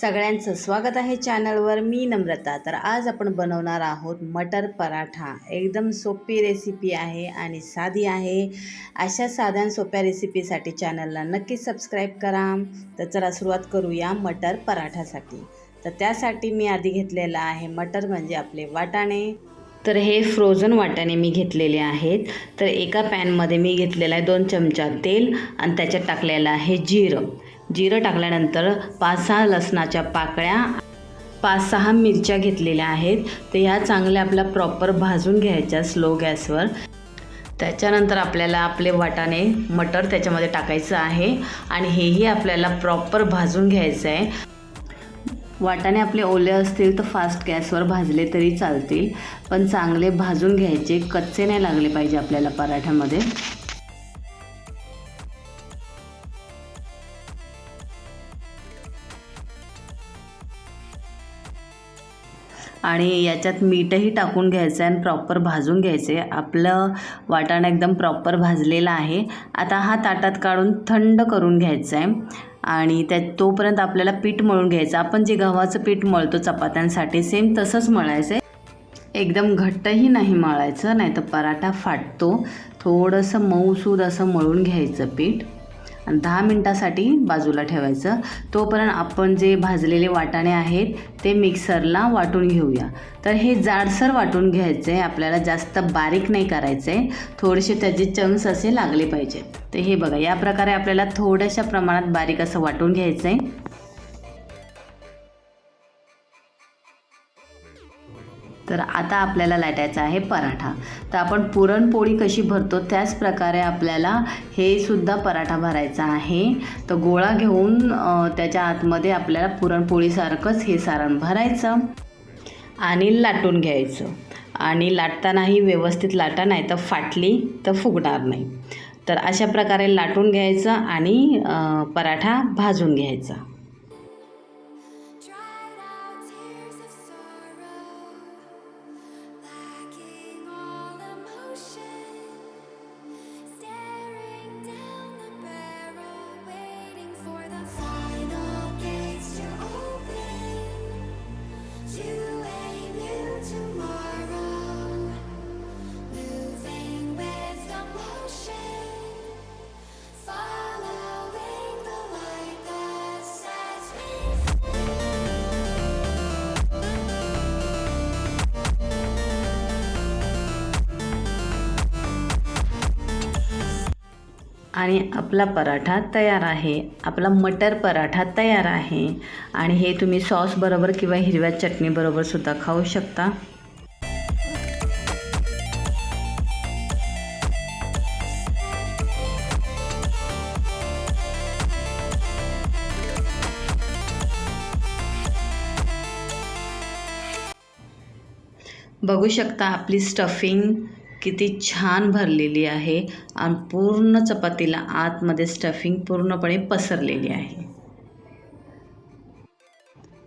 सगळ्यांचं स्वागत आहे चॅनलवर. मी नम्रता. तर आज आपण बनवणार आहोत मटर पराठा. एकदम सोपी रेसिपी आहे आणि साधी आहे. अशा साध्या सोप्या रेसिपीसाठी चॅनलला नक्की सबस्क्राईब करा. तर चला सुरुवात करूया मटर पराठासाठी. तर त्यासाठी मी आधी घेतलेलं आहे मटर म्हणजे आपले वाटाणे. तर हे फ्रोझन वाटाणे मी घेतलेले आहेत. तर एका पॅनमध्ये मी घेतलेलं आहे दोन चमचा तेल आणि त्याच्यात टाकलेलं आहे जिरं. जिरं टाकल्यानंतर पाच सहा लसणाच्या पाकळ्या पाच सहा मिरच्या घेतलेल्या आहेत. तर ह्या चांगल्या आपल्या प्रॉपर भाजून घ्यायच्या स्लो गॅसवर. त्याच्यानंतर आपल्याला आपले वाटाणे मटर त्याच्यामध्ये टाकायचं आहे आणि हेही आपल्याला प्रॉपर भाजून घ्यायचं आहे वाटाणे आपले ओले असतील तर फास्ट गॅसवर भाजले तरी चालतील पण चांगले भाजून घ्यायचे कच्चे नाही लागले पाहिजे आपल्याला पराठ्यामध्ये. आणि याच्यात मीठही टाकून घ्यायचं आहे आणि प्रॉपर भाजून घ्यायचे आपलं वाटाणा एकदम प्रॉपर भाजलेला आहे. आता हा ताटात काढून थंड करून घ्यायचा आहे. आणि त्या तोपर्यंत आपल्याला पीठ मळून घ्यायचं आपण जे गव्हाचं पीठ मळतो चपात्यांसाठी सेम तसंच मळायचं आहे. एकदम घट्टही नाही मळायचं नाही तर पराठा फाटतो. थोडंसं मऊसूद असं मळून घ्यायचं पीठ. दहा मिनटासाठी बाजूला ठेवायचं. तोपर्यंत आपण जे भाजलेले वाटाणे आहेत ते मिक्सरला वाटून घेऊया. तर हे जाडसर वाटून घ्यायचं आहे आपल्याला जास्त बारीक नाही करायचं आहे थोडेसे त्याचे चंक्स असे लागले पाहिजेत. तर हे बघा या प्रकारे आपल्याला थोड्याशा प्रमाणात बारीक असं वाटून घ्यायचं आहे तर आता आपल्याला लाटायचा आहे पराठा. तर आपण पुरणपोळी कशी भरतो त्याच प्रकारे आपल्याला हे सुद्धा पराठा भरायचा आहे. तर गोळा घेऊन त्याच्या आतमध्ये आपल्याला पुरणपोळीसारखंच हे सारण भरायचं आणि लाटून घ्यायचं. आणि लाटतानाही व्यवस्थित लाटा नाही तर फाटली तर फुगणार नाही. तर अशा प्रकारे लाटून घ्यायचं आणि पराठा भाजून घ्यायचा. आणि आपला पराठा तयार आहे. आपला मटर पराठा तयार आहे. आणि हे तुम्ही सॉसबरोबर किंवा हिरव्या चटणीबरोबर सुद्धा खाऊ शकता. बघू शकता आपली स्टफिंग किती छान भरलेली आहे आणि पूर्ण चपातीला आतमध्ये स्टफिंग पूर्णपणे पसरलेली आहे.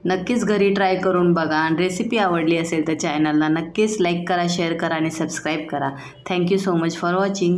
नक्कीच घरी ट्राय करून बघा आणि रेसिपी आवडली असेल तर चॅनलला नक्कीच लाईक करा शेअर करा आणि सबस्क्राईब करा. Thank you so much for watching